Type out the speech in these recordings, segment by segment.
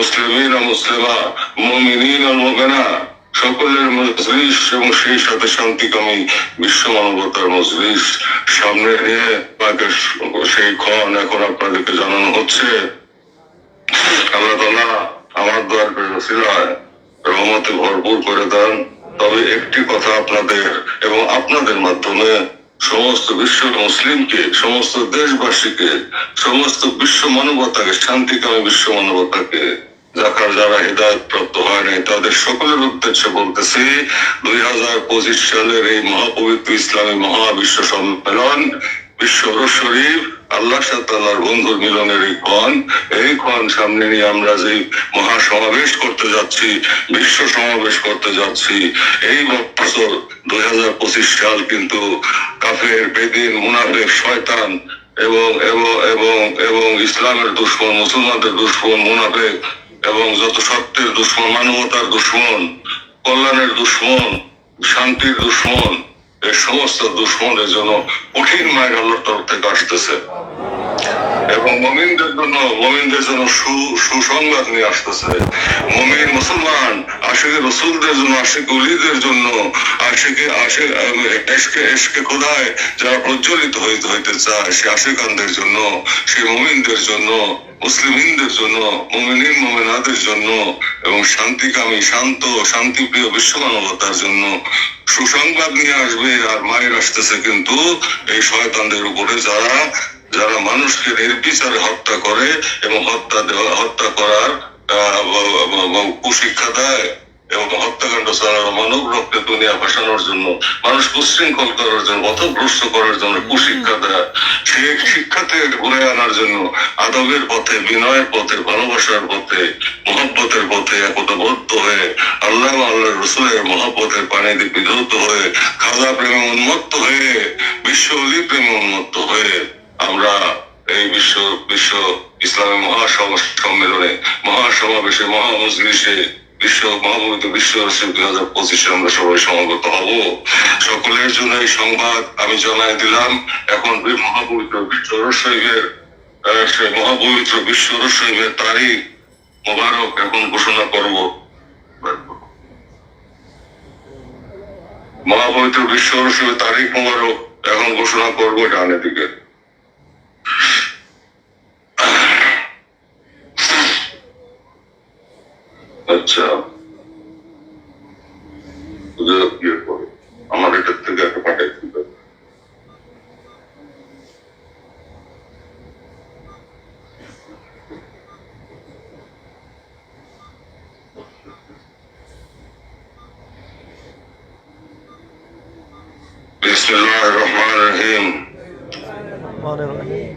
মুসলিমিন ও মুসলিমা, মুমিনিন ও মুমিনা, সকলের মজলিস এবং সেই সাথে শান্তিকামী বিশ্ব মানবতার মজলিস। সামনে নিয়ে সেই ক্ষণ এখন আপনাদেরকে জানানো হচ্ছে। আল্লাহ তালা আমার দোয়ার রসিলায় রহমতে ভরপুর করে দেন। তবে একটি কথা আপনাদের এবং আপনাদের মাধ্যমে, সমস্ত বিশ্ব মুসলিমকে, সমস্ত দেশবাসীকে, সমস্ত বিশ্ব মানবতাকে, শান্তিকামী বিশ্ব মানবতাকে যাকার যারা প্রাপ্ত হয় নাই, তাদের সকলের উদ্দেশ্যে বলতেছি, দুই হাজার পঁচিশ সালের এই মহাপবিত্র ইসলামী মহাবিশ্ব সম্মেলন, বিশ্ব শরীফ, আল্লাহ বন্ধুর মিলনের এই ক্ষণ এই ক্ষণ সামনে নিয়ে আমরা যে করতে যাচ্ছি, বিশ্ব সমাবেশ করতে যাচ্ছি, এই বছর দুই হাজার পঁচিশ সাল কিন্তু কাফের, বেদিন, মুনাফেক, শয়তান এবং এবং এবং এবং ইসলামের দুশ্মন, মুসলমানদের দুশ্মন, মুনাফেক এবং যত সত্যের দুশ্মন, মানবতার দুশ্মন, কল্যাণের দুশ্মন, শান্তির দুশ্মন, এ সমস্ত দুশ্মনের জন্য কঠিন মায়ের আল্লাহর তরফ থেকে আসতেছে। এবং মমিনদের জন্য মমিনদের জন্য সুসংবাদ নিয়ে আসতেছে। মমিন মুসলমান আশেকে রসুলদের জন্য আশেক উলিদের জন্য আশেকে আশে এসকে খোদায় যারা প্রজ্বলিত হইতে হইতে চায়, সে আশেকানদের জন্য, সে মমিনদের জন্য মুসলিমদের জন্য, মমিনিন, মমিনাদের জন্য এবং শান্তিকামী, শান্ত, শান্তিপ্রিয় বিশ্ব মানবতার জন্য সুসংবাদ নিয়ে আসবে আর মায়ের আসতেছে কিন্তু এই শয়তানদের উপরে যারা যারা মানুষকে নির্বিচারে হত্যা করে এবং হত্যা দেওয়া হত্যা করার কুশিক্ষা দেয় এবং হত্যাকাণ্ড চালানো মানব রক্তে দুনিয়া ভাসানোর জন্য মানুষ কুশৃঙ্খল করার জন্য পথভ্রষ্ট করার জন্য কুশিক্ষা দেয়। সেই শিক্ষাতে ঘুরে আনার জন্য আদবের পথে বিনয়ের পথে ভালোবাসার পথে মহব্বতের পথে একতাবদ্ধ হয়ে আল্লাহ আল্লাহ রসুলের মহব্বতের পানিতে বিধৌত হয়ে খাজা প্রেমে উন্মত্ত হয়ে বিশ্ব অলি প্রেমে উন্মত্ত হয়ে আমরা এই বিশ্ব বিশ্ব ইসলামী মহাসভা সম্মেলনে, মহাসমাবেশে, মহামজলিসে, বিশ্ব, মহাপবিত্র বিশ্ব দুই হাজার পঁচিশে আমরা সবাই সমাগত হব। সকলের জন্য এই সংবাদ আমি জানাই দিলাম। এখন বি- মহাপবিত্র বিশ্ব রসইবের সেই মহাপবিত্র বিশ্ব রসইবের তারিখ মোবারক এখন ঘোষণা করব। মহাপবিত্র বিশ্ব রসইবের তারিখ মোবারক এখন ঘোষণা করব ডানের দিকে। আচ্ছা ওদের ইয়ে করো আমার এটার থেকে একটা পাঠাই দিতে بسم الله الرحمن الرحيم Model.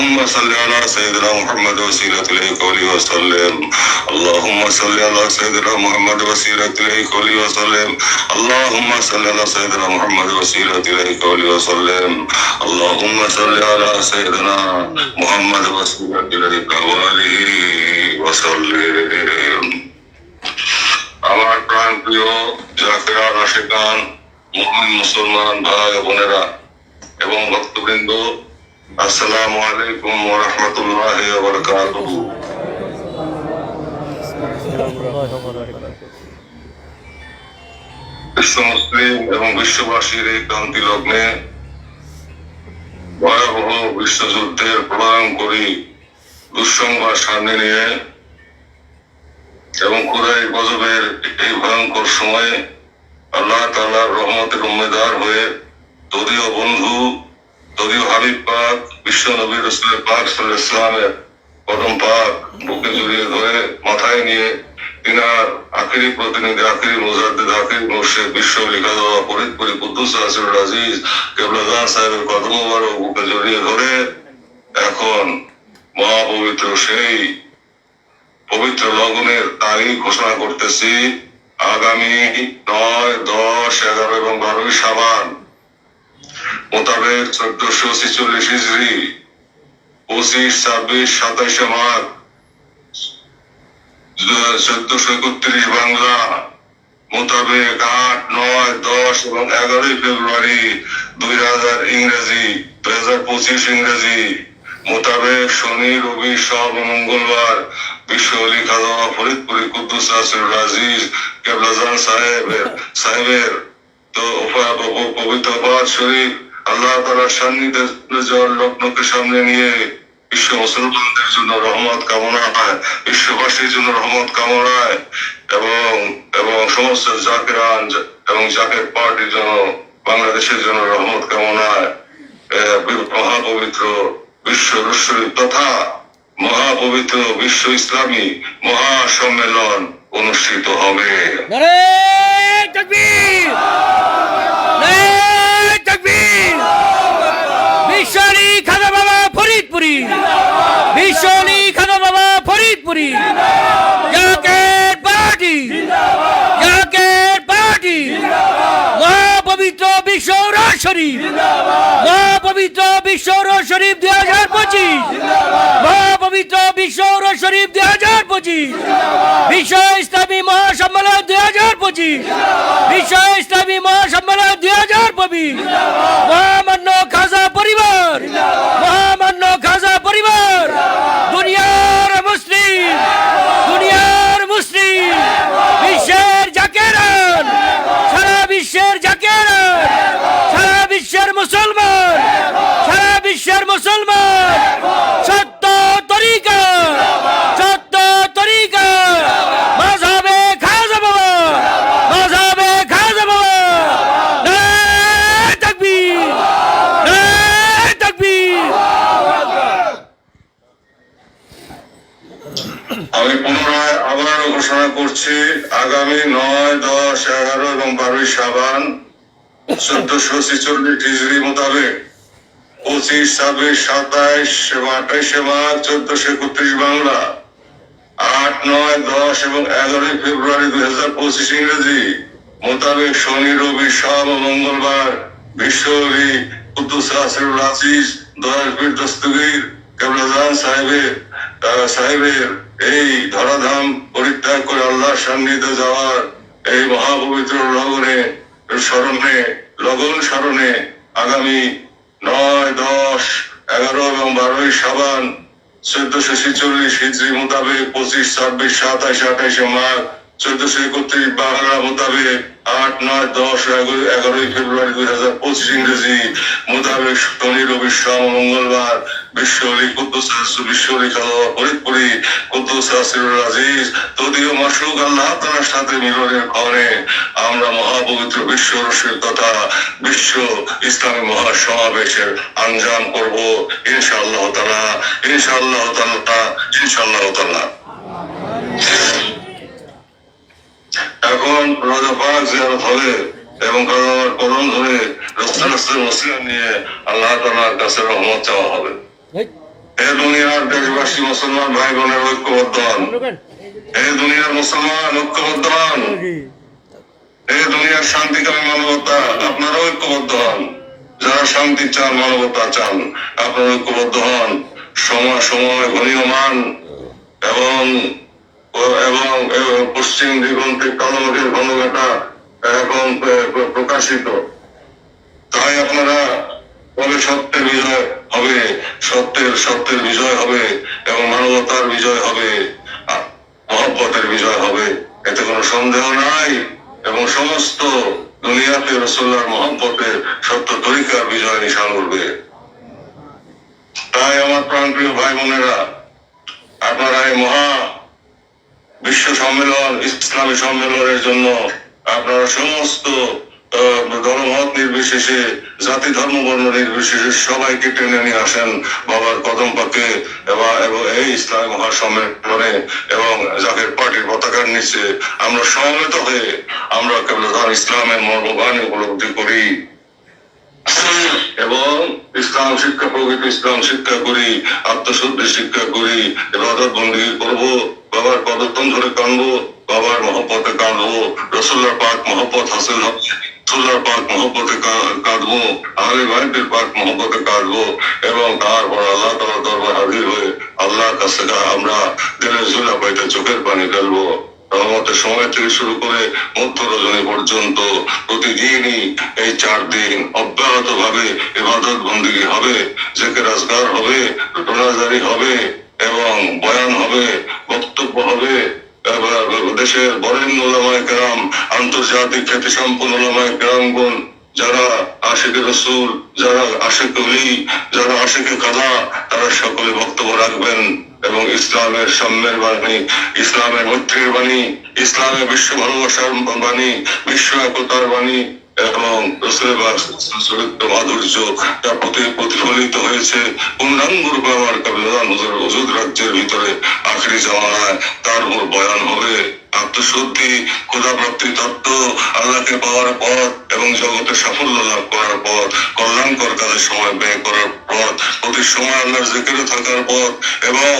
صل على سيدنا محمد وسيلة إليك ولي وسلم اللهم صل على سيدنا محمد وسيلة إليك ولي وسلم اللهم صل على سيدنا محمد وسيلة إليك ولي وسلم اللهم صل على سيدنا محمد وسيلة إليك وآله وسلم আমার প্রাণ প্রিয় জাকিরান আশিকান মুসলিম মুসলমান ভাই বোনেরা এবং ভক্তবৃন্দ আসসালামু আলাইকুম ওয়া রাহমাতুল্লাহি ওয়া বারাকাতুহু। এবং বিশ্ববাসীর এই ক্রান্তি লগ্নে ভয়াবহ বিশ্বযুদ্ধের প্রলয়ঙ্করী দুঃসংবাদ সামনে নিয়ে এবং কুরাই গজবের এই ভয়ঙ্কর সময়ে আল্লাহ তাআলার রহমতের উম্মেদার হয়ে দলীয় বন্ধু দলীয় বিশ্ব নবী রসুলের পাক সাল্লাল্লাহু ইসলামের কদম পাক বুকে জড়িয়ে ধরে মাথায় নিয়ে তিনার আখিরি প্রতিনিধি, আখিরি মুজাদ্দিদ, আখিরি মুর্শিদ, বিশ্ব লিখা দেওয়া ফরিদপুরি কুদ্দুস আসির আজিজ কেবলাদান সাহেবের কদম বুকে জড়িয়ে ধরে এখন মহাপবিত্র সেই পবিত্র লগনের তারিখ ঘোষণা করতেছি। আগামী নয়, দশ, এগারো এবং বারোই সাবান মোতাবেক চোদ্দশো ছেচল্লিশ হিজড়ি পঁচিশ, ছাব্বিশ সাতাইশে মাঘ, চোদ্দশো একত্রিশ বাংলা, মোতাবেক আট, নয়, দশ এবং এগারোই ফেব্রুয়ারি দুই হাজার ইংরেজি, দুই হাজার পঁচিশ ইংরেজি। মোতাবেক শনি, রবি সব মঙ্গলবার বিশ্ব অলি খাদা ফরিদপুরি কুদ্দুস আসরুল আজিজ কেবলাজান সাহেবের সাহেবের তো পবিত্র আল্লাহ তালার সান্নিধ্যে জল লগ্নকে সামনে নিয়ে বিশ্ব মুসলমানদের জন্য রহমত কামনায় বিশ্ববাসীর জন্য রহমত এবং এবং সমস্ত জাকেরান এবং জাকের পার্টির জন্য, বাংলাদেশের জন্য রহমত কামনায় মহাপবিত্র বিশ্ব রসুল তথা মহাপবিত্র বিশ্ব ইসলামী মহাসম্মেলন। অনুষ্ঠিত হবে। বিশ্ব শরীফ! দুই হাজার পঁচিশ! মহাপবিত্র বিশ্ব শরীফ দুই হাজার পঁচিশ। বিশ্ব ইসলামী মহাসম্মেলন দুই হাজার পঁচিশ। বিশ্ব ইসলামী মহাসম্মেলন দুই হাজার পঁচিশ মহামান্য খাজা পরিবার মহামান্য খাজা পরিবার দুনিয়ার মুসলিম দুনিয়ার মুসলিম বিশ্বের জাকেরান সারা বিশ্বের জাকেরান সারা বিশ্বের মুসলমান সারা বিশ্বের মুসলমান সত্য তরিকা সত্য তরিকা মাঝাবে খাজা বাবা মাঝাবে খাজা বাবা নারায়ে তাকবীর নারায়ে তাকবীর আমি পুনরায় আবারও ঘোষণা করছি আগামী নয় দশ এগারো এবং বারোই সাবান চোদ্দশো ছেচল্লিশ হিজড়ি মোতাবেক পঁচিশ, ছাব্বিশ, সাতাইশ, আঠাইশে মার্চ চোদ্দশো একত্রিশ বাংলা। আট, নয়, দশ এবং এগারোই ফেব্রুয়ারি দুই হাজার পঁচিশ ইংরেজি মোতাবেক শনি, রবি সব মঙ্গলবার বিশ্বকবি কুদ্দুস আসরুল আজিজ দয়ালপীর দস্তগীর কেবলাজান সাহেবের সাহেবের এই ধরাধাম পরিত্যাগ করে আল্লাহর সান্নিধ্যে যাওয়ার এই মহাপবিত্র লগনে স্মরণে লগন সারণে আগামী নয়, দশ, এগারো এবং বারোই সাবান, চোদ্দশো ছেচল্লিশ হিজড়ি মোতাবেক পঁচিশ, ছাব্বিশ, সাতাশ আঠাশে মাঘ চোদ্দশো একত্রিশ বাংলা মোতাবেক আট, নয়, দশ এগারোই ফেব্রুয়ারি দুই হাজার পঁচিশ ইংরেজি মোতাবেক শনি, রবি, সোম, মঙ্গলবার বিশ্ব অলি কুদ্দুস বিশ্ব অলি খাওয়া ফরিদপুরি, কুদ্দুস আসরুল আজিজ তদীয় মাসুক আল্লাহ তালার সাথে মিলনের কারণে আমরা মহাপবিত্র বিশ্ব রসের তথা বিশ্ব ইসলামী মহাসমাবেশের আঞ্জাম করব। ইনশাআল্লাহ তালা ইনশাআল্লাহ তালা ইনশাআল্লাহ তালা এখন রোজা পাক জিয়ারত হবে এবং কলম ধরে রাস্তা রাস্তার মসিলা নিয়ে আল্লাহ তালার কাছে রহমত চাওয়া হবে। এ দুনিয়ার দেশবাসী মুসলমান ভাই বোনের ঐক্যবদ্ধ হন এ দুনিয়ার মুসলমান ঐক্যবদ্ধ হন এই দুনিয়ার শান্তিকামী মানবতা আপনারা ঐক্যবদ্ধ হন যারা শান্তি চান মানবতা চান আপনারা ঐক্যবদ্ধ হন। সময় সময় ঘনীয়মান এবং এবং পশ্চিম দিগন্তে কালমেঘের ঘনঘটা এখন প্র- প্র- প্রকাশিত। তাই আপনারা বলে সত্যের বিজয় হবে, সত্যের সত্যের বিজয় হবে এবং মানবতার বিজয় হবে মহব্বতের বিজয় হবে, এতে কোনো সন্দেহ নাই এবং সমস্ত দুনিয়াতে রসোল্লার মহব্বতের সত্য তরিকার বিজয় নিশান উঠবে। তাই আমার প্রাণপ্রিয় ভাই বোনেরা আপনারা এই মহা বিশ্ব সম্মেলন, ইসলামী সম্মেলনের জন্য আপনারা সমস্ত দলমত নির্বিশেষে, জাতি ধর্ম বর্ণ নির্বিশেষে সবাইকে টেনে নিয়ে আসেন বাবার কদম পাকে এবং এই ইসলামী মহাসম্মেলনে এবং জাকের পার্টির পতাকার নিচে আমরা সমবেত হয়ে আমরা কেবল ইসলামের মর্মবাণী উপলব্ধি করি। এবং ইসলাম শিক্ষা প্রকৃত ইসলাম শিক্ষা করি, আত্মশুদ্ধি শিক্ষা করি ইবাদত বন্দী করব। বাবার পদতন ধরে কানবো বাবার মহব্বতে কাঁদবো রসুল্লাহ পাক মহব্বত হাসিল হবে রসুল্লাহ পাক মহব্বতে কাঁদবো, আহলে পাক মহব্বতে কাঁদবো, এবং তারপর আল্লাহ দরবার হাজির হয়ে আল্লাহর আমরা দিনের পাইতে চোখের পানি ফেলব। রহমতের সময় থেকে শুরু করে মধ্য রজনী পর্যন্ত প্রতিদিনই এই চার দিন অব্যাহত ভাবে ইবাদত বন্দী হবে জেকে রাজগার হবে রোনাজারি হবে এবং বয়ান হবে, বক্তব্য হবে। দেশের বরেণ্য ওলামায় কেরাম, আন্তর্জাতিক খ্যাতি সম্পন্ন ওলামায় কেরামগণ, যারা আশেকে রসুল, যারা আশেক অলি যারা আশেকে কাদা, তারা সকলে বক্তব্য রাখবেন এবং ইসলামের সাম্যের বাণী, ইসলামের মৈত্রীর বাণী, ইসলামের বিশ্ব ভালোবাসার বাণী, বিশ্ব একতার বাণী এবং মাধুর্য যা প্রতি প্রতিফলিত হয়েছে পূর্ণাঙ্গ রূপে আমার কাবিলান হুজুর হুজুর রাজ্যের ভিতরে আখরি জামানায় তার উপর বয়ান হবে। আত্মশুদ্ধি ক্ষুদা প্রাপ্তি তত্ত্ব, আল্লাহকে পাওয়ার পথ এবং জগতে সাফল্য লাভ করার পথ, কল্যাণকর কাজের সময় ব্যয় করার পথ, প্রতি সময় আল্লাহর জিকিরে থাকার পথ এবং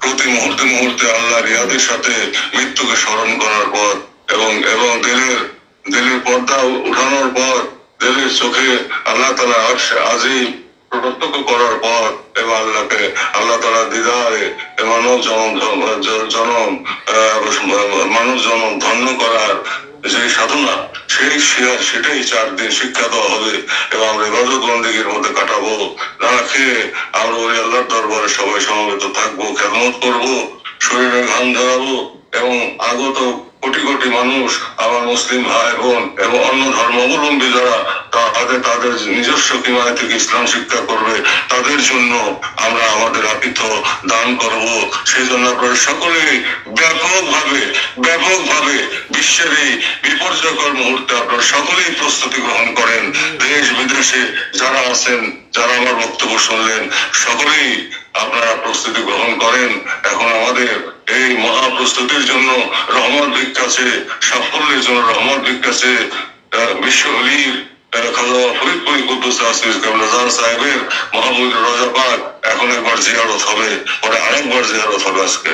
প্রতি মুহূর্তে মুহূর্তে আল্লাহ রিয়াদের সাথে মৃত্যুকে স্মরণ করার পথ এবং এবং দিলের দিলের পর্দা উঠানোর পর দিলের চোখে আল্লাহ তালা আজই প্রত্যক্ষ করার পর এবং আল্লাহকে, আল্লাহ তালা দিদারে এ মানব জনম জনম মানব জনম ধন্য করার যে সাধনা, সেই সেটাই চার দিন শিক্ষা দেওয়া হবে এবং আমরা ইবাদত বন্দীগীর মধ্যে কাটাবো। না খেয়ে আমরা ওই আল্লাহর দরবারে সবাই সমবেত থাকব, খেদমত করব, শরীরে ঘাম ঝরাবো এবং আগত কোটি কোটি মানুষ আমার মুসলিম ভাই বোন এবং অন্য ধর্মাবলম্বী যারা, তাদের তাদের নিজস্ব কিমায় থেকে ইসলাম শিক্ষা করবে, তাদের জন্য আমরা আমাদের আপিত দান করব। সেই জন্য আপনারা সকলেই ব্যাপকভাবে ব্যাপকভাবে বিশ্বের এই বিপর্যয়কর মুহূর্তে আপনারা সকলেই প্রস্তুতি গ্রহণ করেন। দেশ, বিদেশে যারা আছেন, যারা আমার বক্তব্য শুনলেন, সকলেই আপনারা প্রস্তুতি গ্রহণ করেন। এখন আমাদের এই মহাপ্রস্তুতির জন্য রহমান ভিক্ষাছে সাফল্যের জন্য রহমান ভিক্ষাছে আহ, বিশ্ব কাবলাজান সাহেবের মাহমুদ এখন একবার জিয়ারত হবে পরে আরেকবার জিয়ারত হবে আজকে।